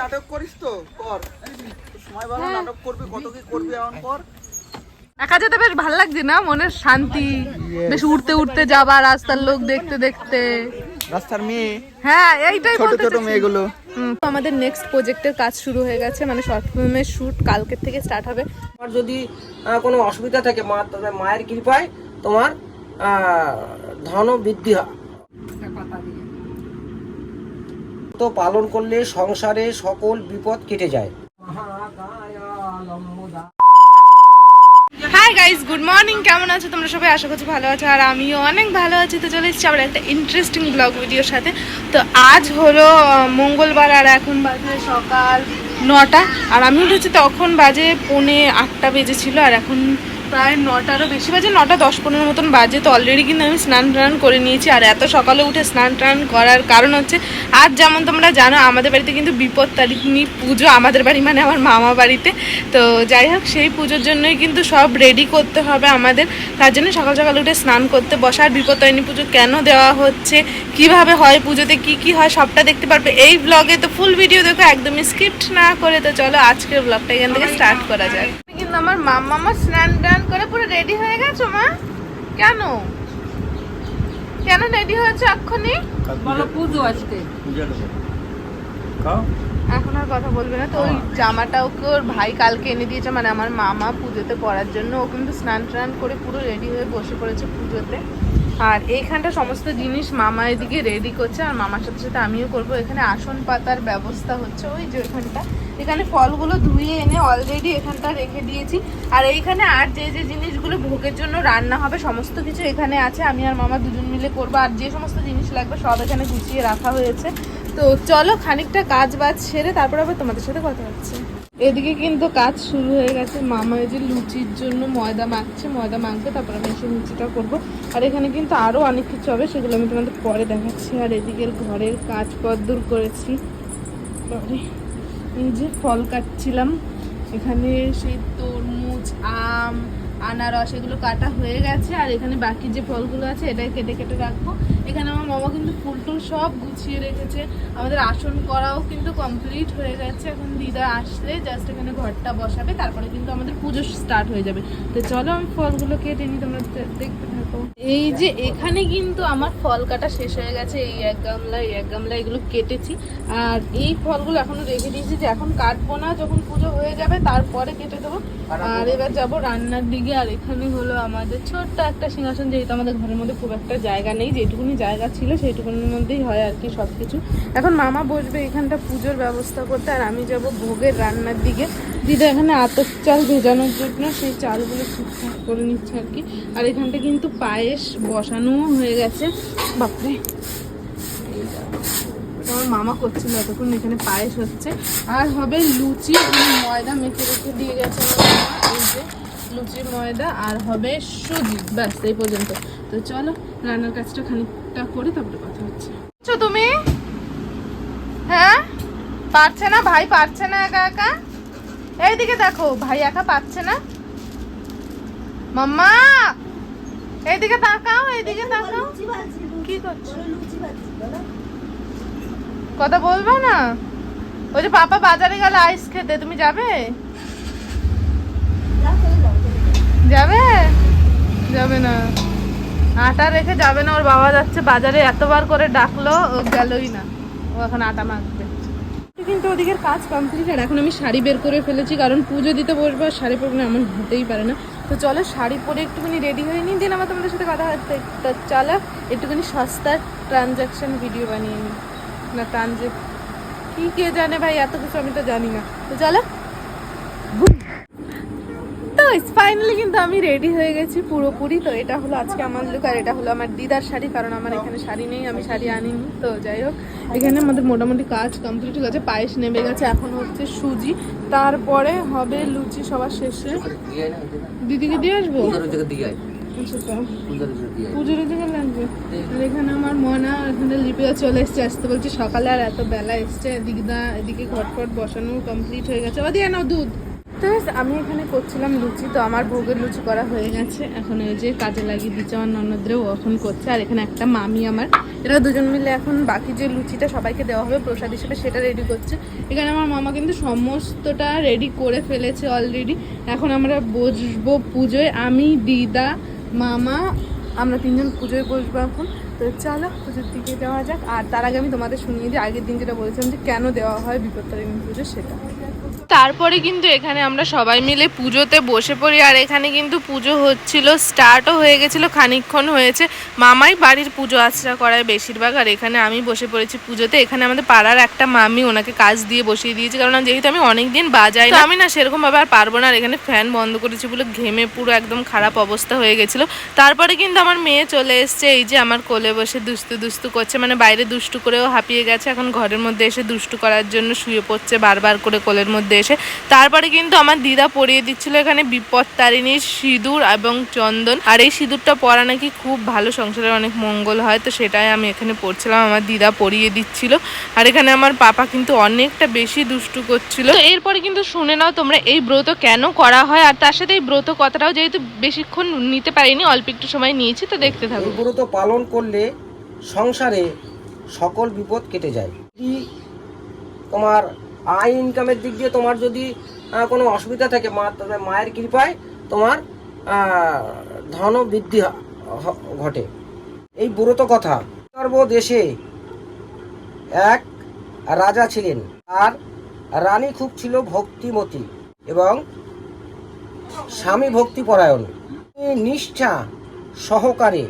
নাটক করিস তো কর। সময় ভালো নাটক করবি কত কি করবি এখন কর। একা যেতে বেশ ভালো লাগছে না? মনের শান্তি। বেশ উঠতে উঠতে যাবা রাস্তার লোক দেখতে দেখতে। রাস্তার মেয়ে। হ্যাঁ এইটাই ছোট ছোট মেয়েগুলো। হুম, তো আমাদের নেক্সট প্রজেক্টের কাজ শুরু হয়ে গেছে। মানে শর্ট ফিল্মের শুট কালকের থেকে স্টার্ট হবে। তোমার যদি কোনো অসুবিধা থাকে মা তবে মায়ের কৃপায় তোমার আহ, ধনও বৃদ্ধি হয়। তো পালন করলে সংসারে সকল বিপদ কেটে যায়। হাই গাইস গুড মর্নিং কেমন আছো তোমরা সবাই? আশা করছি ভালো আছো। আর আমিও অনেক ভালো আছি। তো চলে এসেছি আবার একটা ইন্টারেস্টিং ব্লগ ভিডিওর সাথে। তো আজ হলো মঙ্গলবার আর এখন বাজে সকাল নটা। আর আমি উঠেছি তখন বাজে পৌনে আটটা বেজেছিল। আর এখন প্রায় নটারও বেশি বাজে নটা দশ পনেরো মতন বাজে। তো অলরেডি কিন্তু আমি স্নান টান করে নিয়েছি। আর এত সকালে উঠে স্নান টান করার কারণ হচ্ছে আজ যেমন তোমরা জানো আমাদের বাড়িতে কিন্তু বিপদ তারিণী পুজো আমাদের বাড়ি মানে আমার মামা বাড়িতে। তো যাই হোক সেই পুজোর জন্যই কিন্তু সব রেডি করতে হবে আমাদের। তার জন্য সকাল সকাল উঠে স্নান করতে বসার আর বিপদ তারিণী পুজো কেন দেওয়া হচ্ছে কীভাবে হয় পুজোতে কি কি হয় সবটা দেখতে পারবে। এই ব্লগে তো ফুল ভিডিও দেখো একদমই স্কিপ্ট না করে তো চলো আজকের ব্লগটা এখান থেকে স্টার্ট করা কিন্তু আমার মাম্মা মা স্নান টান করে পুরো রেডি হয়ে গেছো মা? কেন? কেন রেডি হয়েছে এক্ষুনি? পুজো আজকে। এখন আর কথা বলবে না তো ওই জামাটা ওকে ওর ভাই কালকে এনে দিয়েছে মানে আমার মামা পুজোতে পরার জন্য। ও কিন্তু স্নান টান করে পুরো রেডি হয়ে বসে পড়েছে পুজোতে। আর এইখানটা সমস্ত জিনিস মামা এদিকে রেডি করছে আর মামার সাথে সাথে আমিও করব। এখানে আসন পাতার ব্যবস্থা হচ্ছে ওই যে ওইখানটা। এখানে ফলগুলো ধুয়ে এনে অলরেডি এখানটা রেখে দিয়েছি। আর এইখানে আর যে যে জিনিসগুলো ভোগের জন্য রান্না হবে, সমস্ত কিছু এখানে আছে। আমি আর মামা দুজন মিলে করব। আর যে সমস্ত জিনিস লাগবে সব এখানে গুছিয়ে রাখা হয়েছে। তো চলো খানিকটা কাজ বাজ সেরে তারপর আবার তোমাদের সাথে কথা হচ্ছে। এদিকে কিন্তু কাজ শুরু হয়ে গেছে। মামা এই যে লুচির জন্য ময়দা মাখছে, ময়দা মাখবে, তারপর আমি এসে লুচিটা করব। আর এখানে কিন্তু আরও অনেক কিছু হবে, সেগুলো আমি তোমাদের পরে দেখাচ্ছি। আর এদিকের ঘরের কাজ পদ্দুর করেছি। এই যে ফল কাটছিলাম, এখানে সেই তরমুজ, আম, আনারস, এগুলো কাটা হয়ে গেছে, আর এখানে বাকি যে ফলগুলো আছে, এটাই কেটে কেটে রাখব। এখানে আমার মামা কিন্তু ফুল টুল সব গুছিয়ে রেখেছে। আমাদের আসন করাও কিন্তু কমপ্লিট হয়ে গেছে। এখন দিদা আসলে জাস্ট এখানে ঘরটা বসাবে, তারপরে কিন্তু আমাদের পুজো স্টার্ট হয়ে যাবে। তো চলো আমি ফলগুলো কেটে নিই, তোমরা দেখতে থাকো। এই যে এখানে কিন্তু আমার ফল কাটা শেষ হয়ে গেছে, এই এক গামলা, এই এক গামলা এগুলো কেটেছি। আর এই ফলগুলো এখনও রেখে দিয়েছি যে এখন কাটবো না, যখন পুজো হয়ে যাবে তারপরে কেটে দেবো। আর এবার যাব রান্নার দিকে, আর এখানে হলো আমাদের ছোট্ট একটা সিংহাসন, যেহেতু আমাদের ঘরের মধ্যে খুব একটা জায়গা নেই, যেটুকুনি জায়গা ছিল সেইটুকুনির মধ্যেই হয় আর কি সব কিছু এখন মামা বসবে এখানটা পুজোর ব্যবস্থা করতে আর আমি যাব ভোগের রান্নার দিকে। দিদা এখানে আতপ চাল ভেজানোর জন্য সেই চালগুলো ঠিকঠাক করে নিচ্ছে আর কি। আর এখানটা কিন্তু পায়েস বসানোও হয়ে গেছে। বাপরে। আমার মামা করছিল এতক্ষণ এখানে পায়েস হচ্ছে। আর হবে লুচি ময়দা মেখে রেখে দিয়ে গেছে যে লুচি, ময়দা আর হবে সুজি। ব্যাস, এই পর্যন্ত। তো চলো, রান্নার কাজটা খানিকটা করে তারপরে কথা হচ্ছে। আচ্ছা তুমি? হ্যাঁ? পারছে না? ভাই পারছে না একা একা? এইদিকে দেখো ভাই একা পারছে না। মাম্মা! এইদিকে তাকাও এইদিকে তাকাও। কি করছ? কথা বলব না? ওই যে পাপা বাজারে গেল আইস খেতে তুমি যাবে? যাবে? যাবে না। আটা রেখে যাবে না, ওর বাবা যাচ্ছে বাজারে, এতবার করে ডাকলো, ও গেলই না। ও এখন আটা মাখবে। কিন্তু ওদিকের কাজ কমপ্লিট আর এখন আমি শাড়ি বের করে ফেলেছি, কারণ পুজো দিতে বসবো আর শাড়ি পরবো এমন হতেই পারে না। তো চলো, শাড়ি পরে একটুখানি রেডি হয়ে নিই দিন আমার তোমাদের সাথে কথা হচ্ছে। তো চলো, একটুখানি সস্তার ট্রানজাকশন ভিডিও বানিয়ে নিই। না ট্রানজে কী কে জানে ভাই, এত কিছু আমি তো জানি না। তো চলো। তো ফাইনালি কিন্তু আমি রেডি হয়ে গেছি পুরোপুরি। তো এটা হলো আজকে আমার লুক আর এটা হলো আমার দিদার শাড়ি, কারণ আমার এখানে শাড়ি নেই, আমি শাড়ি আনিনি। তো যাই হোক, এখানে আমাদের মোটামুটি কাজ কমপ্লিট হয়ে গেছে, পায়েস নেমে গেছে, এখন হচ্ছে সুজি। তারপরে হবে লুচি সবার শেষে। দিদিকে দিয়ে আসব? আচ্ছা পুজোর দিকে লাগবে। আর এখানে আমার মনা, এখানে লিপিয়া চলে এসছে, আসতে বলছি সকালে আর এত বেলা এসছে। এদিকে এদিকে ঘটফট বসানো কমপ্লিট হয়ে গেছে। ও দিয়ে নাও দুধ। তো আমি এখানে করছিলাম লুচি, তো আমার ভোগের লুচি করা হয়ে গেছে। এখন ওই যে কাজে লাগিয়ে দিচ্ছে আমার ননদরেও এখন করছে, আর এখানে একটা মামি আমার। এরা দুজন মিলে এখন বাকি যে লুচিটা সবাইকে দেওয়া হবে, প্রসাদ হিসেবে সেটা রেডি করছে। এখানে আমার মামা কিন্তু সমস্তটা রেডি করে ফেলেছে অলরেডি এখন আমরা বসবো পুজোয়। আমি, দিদা, মামা, আমরা তিনজন পুজোয় বসবো এখন। তো চলো, পুজোর দিকে দেওয়া যাক। আর তার আগে আমি তোমাদের শুনিয়ে দিই, আগের দিন যেটা বলেছিলাম যে কেন দেওয়া হয় বিপত্তারিণী পুজো সেটা। তারপরে কিন্তু এখানে আমরা সবাই মিলে পুজোতে বসে পড়ি আর এখানে কিন্তু পুজো হচ্ছিল স্টার্টও হয়ে গেছিল খানিকক্ষণ হয়েছে। মামাই বাড়ির পুজো আচরা করায় বেশিরভাগ আর এখানে আমি বসে পড়েছি পুজোতে। এখানে আমাদের পাড়ার একটা মামি ওনাকে কাজ দিয়ে বসিয়ে দিয়েছে কারণ যেহেতু আমি অনেক দিন বাজাই না, আমি না সেরকম ভাবে আর পারব না আর এখানে ফ্যান বন্ধ করেছি বলে ঘেমে পুরো একদম খারাপ অবস্থা হয়ে গেছিল। তারপরে কিন্তু আমার মেয়ে চলে এসছে এই যে আমার কোলে বসে দুস্তু দুস্তু করছে মানে বাইরে দুষ্টু করেও হাঁপিয়ে গেছে এখন ঘরের মধ্যে এসে দুষ্টু করার জন্য শুয়ে পড়ছে বারবার করে কোলের মধ্যে এসে তারপরে কিন্তু আমার দিদা পরিয়ে দিচ্ছিল এখানে বিপদ তারিণীর সিঁদুর এবং চন্দন। আর এই সিঁদুরটা পরা নাকি খুব ভালো সংসারে অনেক মঙ্গল হয় তো সেটাই আমি এখানে পড়ছিলাম আমার দিদা পরিয়ে দিচ্ছিল। আর এখানে আমার পাপা কিন্তু অনেকটা বেশি দুষ্টু করছিল। তো এরপরে কিন্তু শুনে নাও তোমরা এই ব্রত কেন করা হয় আর তার সাথে এই ব্রত কথাটাও যেহেতু বেশিক্ষণ নিতে পারিনি অল্প একটু সময় নিয়েছি তো দেখতে থাকো। ব্রত পালন করলে সংসারে সকল বিপদ কেটে যায়। তোমার আয় ইনকামের দিক দিয়ে তোমার যদি কোনো অসুবিধা থাকে, মা, তবে মায়ের কৃপায় তোমার ধন বৃদ্ধি ঘটে। এই ব্রত কথা। সর্ব দেশে এক রাজা ছিলেন। আর রানী খুব ছিল ভক্তিমতী এবং স্বামী ভক্তিপরায়ণ। নিষ্ঠা সহকারে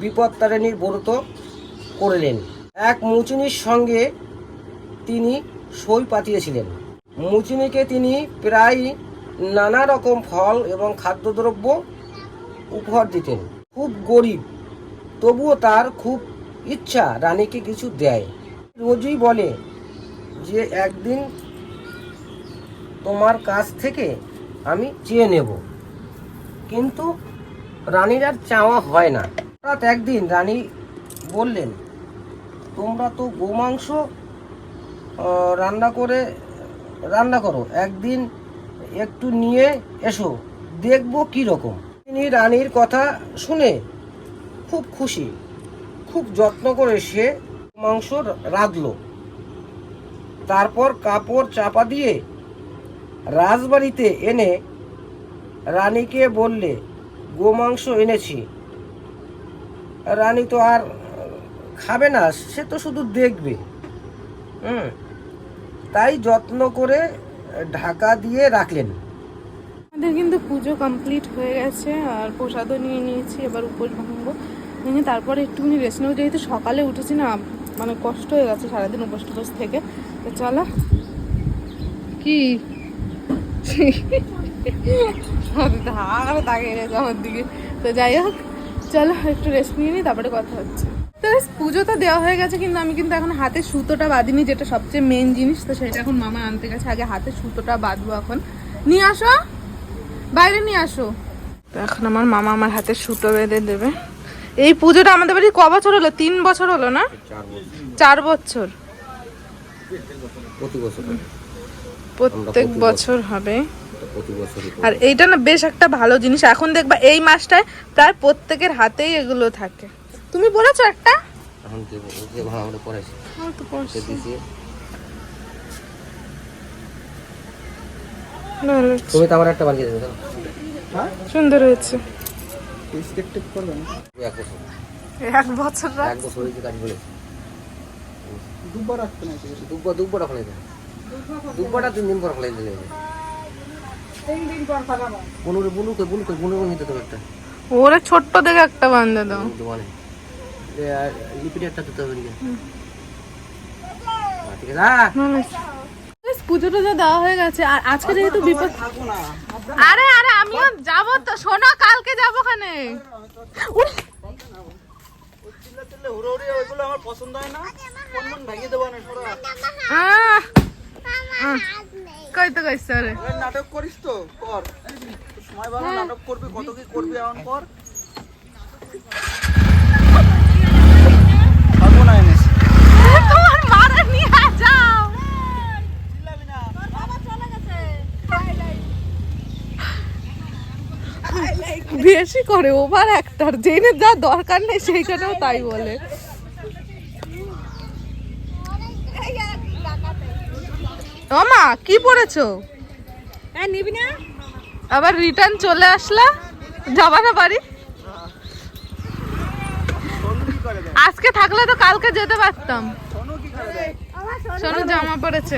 বিপত্তারিণীর ব্রত করলেন। এক মুচিনির সঙ্গে তিনি সই পাঠিয়েছিলেন। মুচিনিকে তিনি প্রায় নানা রকম ফল এবং খাদ্যদ্রব্য উপহার দিতেন। খুব গরিব, তবুও তার খুব ইচ্ছা রানীকে কিছু দেয়। রোজই বলে যে, একদিন তোমার কাছ থেকে আমি চেয়ে নেব। কিন্তু রানীর আর চাওয়া হয় না। হঠাৎ একদিন রানী বললেন, তোমরা তো গোমাংস রান্না করে, রান্না করো। একদিন একটু নিয়ে এসো, দেখব কি রকম। তিনি রানীর কথা শুনে খুব খুশি, খুব যত্ন করে সে মাংস রাঁধলো। তারপর কাপড় চাপা দিয়ে রাজবাড়িতে এনে রানীকে বললে গোমাংস এনেছি। রানী তো আর খাবে না, সে তো শুধু দেখবে। হুম। তাই যত্ন করে ঢাকা দিয়ে রাখলেন। আমাদের কিন্তু পুজো কমপ্লিট হয়ে গেছে, আর প্রসাদও নিয়ে নিয়েছি, এবার উপোস ভাঙবো। নিয়ে তারপরে একটুখানি রেস্ট নেব, যেহেতু সকালে উঠেছি না মানে কষ্ট হয়ে গেছে সারাদিন উপোস টুপোস থেকে। তো চলো। কি? তাকিয়ে গেছে আমার দিকে। তো যাই হোক, চলো একটু রেস্ট নিয়ে নিই, তারপরে কথা হচ্ছে। তো পুজো তো দেওয়া হয়ে গেছে কিন্তু আমি কিন্তু এখন হাতে সুতোটা বাঁধিনি যেটা সবচেয়ে মেন জিনিস তো সেটা এখন মামা আনতে গেছে। আগে হাতে সুতোটা বাঁধবো এখন। নিয়ে আসো। বাইরে নিয়ে আসো। তো এখন আমার মামা আমার হাতে সুতো বেঁধে দেবে। এই পুজোটা আমাদের বাড়ি ক বছর হলো? তিন বছর হলো না? চার বছর। প্রত্যেক বছর হবে। আর এইটা না বেশ একটা ভালো জিনিস। এখন দেখবা এই মাসটায় প্রায় প্রত্যেকের হাতেই এগুলো থাকে। তুমি বলেছ একটা? এখন যে যে ভাড়া আমরা পড়াইছি। আমি তো পড়ছি। দিছি। তুমি তো আমার একটা বানিয়ে দেবে জানো? সুন্দর হয়েছে। টেপ করবেন এক বছর। এক বছর এক বছর হয়েছে কাজ বলেছে দুবার রাখতে না দুব্বা দুব্বাটা ফেলে দেয় দুব্বাটা তিন দিন পর ফেলে দিলে বুনুরে বুনুকে বুনুকে বুনুকে নিতে একটা। ওরে ছোট্ট দেখে একটা বান্ধে দাও। লিপিটি দিতে হবে হ্যাঁ, ঠিক আছে হ্যাঁ ভালো হয়েছে। বেশ, পুজোটা যা দেওয়া হয়ে গেছে আর আজকে যেহেতু বিপদ থাকব না। আরে আরে আমিও যাব তো শোনা কালকে যাব ওখানে। হয় কই তো কইছে রে নাটক করিস তো কর। সময় ভালো নাটক করবি কত কি করবি এখন কর। বেশি করে ওভার একটার জেনে যা দরকার নেই সেইখানেও তাই বলে। মামা কি পড়েছ? হ্যাঁ, আবার রিটার্ন চলে আসলা? যাবা না বাড়ি? আজকে থাকলে তো কালকে যেতে পারতাম। সোনু জামা পড়েছে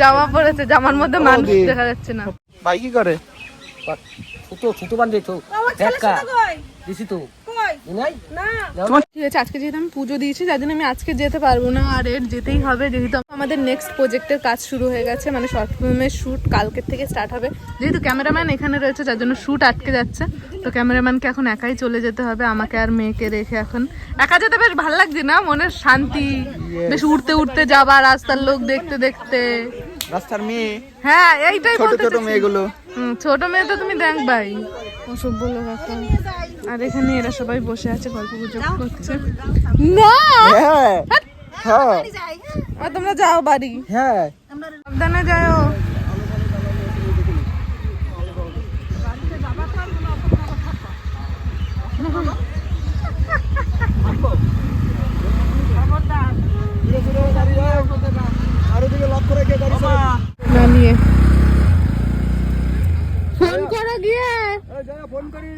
জামা পড়েছে জামার মধ্যে মানুষ দেখা যাচ্ছে না। ভাই কি করে? ছোট ছোট বান্ধে তো দেখা দিছি তো ঠিক আছে আজকে যেহেতু আমি পুজো দিয়েছি যার জন্য আমি আজকে যেতে পারব না আর এর যেতেই হবে যেহেতু আমাদের নেক্সট প্রজেক্টের কাজ শুরু হয়ে গেছে মানে শর্ট ফিল্মের শ্যুট কালকের থেকে স্টার্ট হবে। যেহেতু ক্যামেরাম্যান এখানে রয়েছে যার জন্য শ্যুট আটকে যাচ্ছে তো ক্যামেরাম্যানকে এখন একাই চলে যেতে হবে আমাকে আর মেয়েকে রেখে এখন। একা যেতে বেশ ভালো লাগছে না? মনের শান্তি বেশ উঠতে উঠতে যাবা রাস্তার লোক দেখতে দেখতে। রাস্তার মেয়ে। হ্যাঁ এইটাই ছোট বলতে ছোট মেয়েগুলো। ছোট মেয়ে তো তুমি দেখ ভাই। অসভ্য লোক এখন। আর এখানে এরা সবাই বসে আছে গল্প গুজব করছে। না! হ্যাঁ হ্যাঁ। আর তোমরা যাও বাড়ি। হ্যাঁ। সাবধানে যাও নামিয়ে ফোন করো গিয়ে হুম।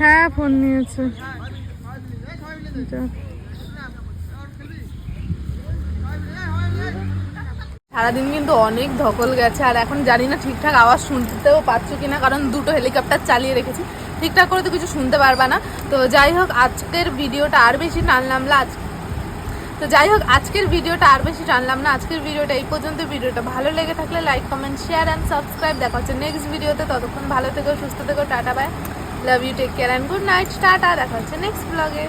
হ্যাঁ ফোন নিয়েছে। সারাদিন কিন্তু অনেক ধকল গেছে আর এখন জানি না ঠিকঠাক আওয়াজ শুনতেও পাচ্ছ কিনা কারণ দুটো হেলিকপ্টার চালিয়ে রেখেছি। ঠিকঠাক করে তো কিছু শুনতে পারবা না। তো যাই হোক আজকের ভিডিওটা আর বেশি টানলাম না আজ তো যাই হোক, আজকের ভিডিওটা আর বেশি টানলাম না। আজকের ভিডিওটা এই পর্যন্ত। ভিডিওটা ভালো লেগে থাকলে like comment share and subscribe দেখা হচ্ছে নেক্সট ভিডিওতে। ততক্ষণ ভালো থেকো, সুস্থ থেকো, tata bye love you take care and good night tata. দেখা হচ্ছে নেক্সট ব্লগে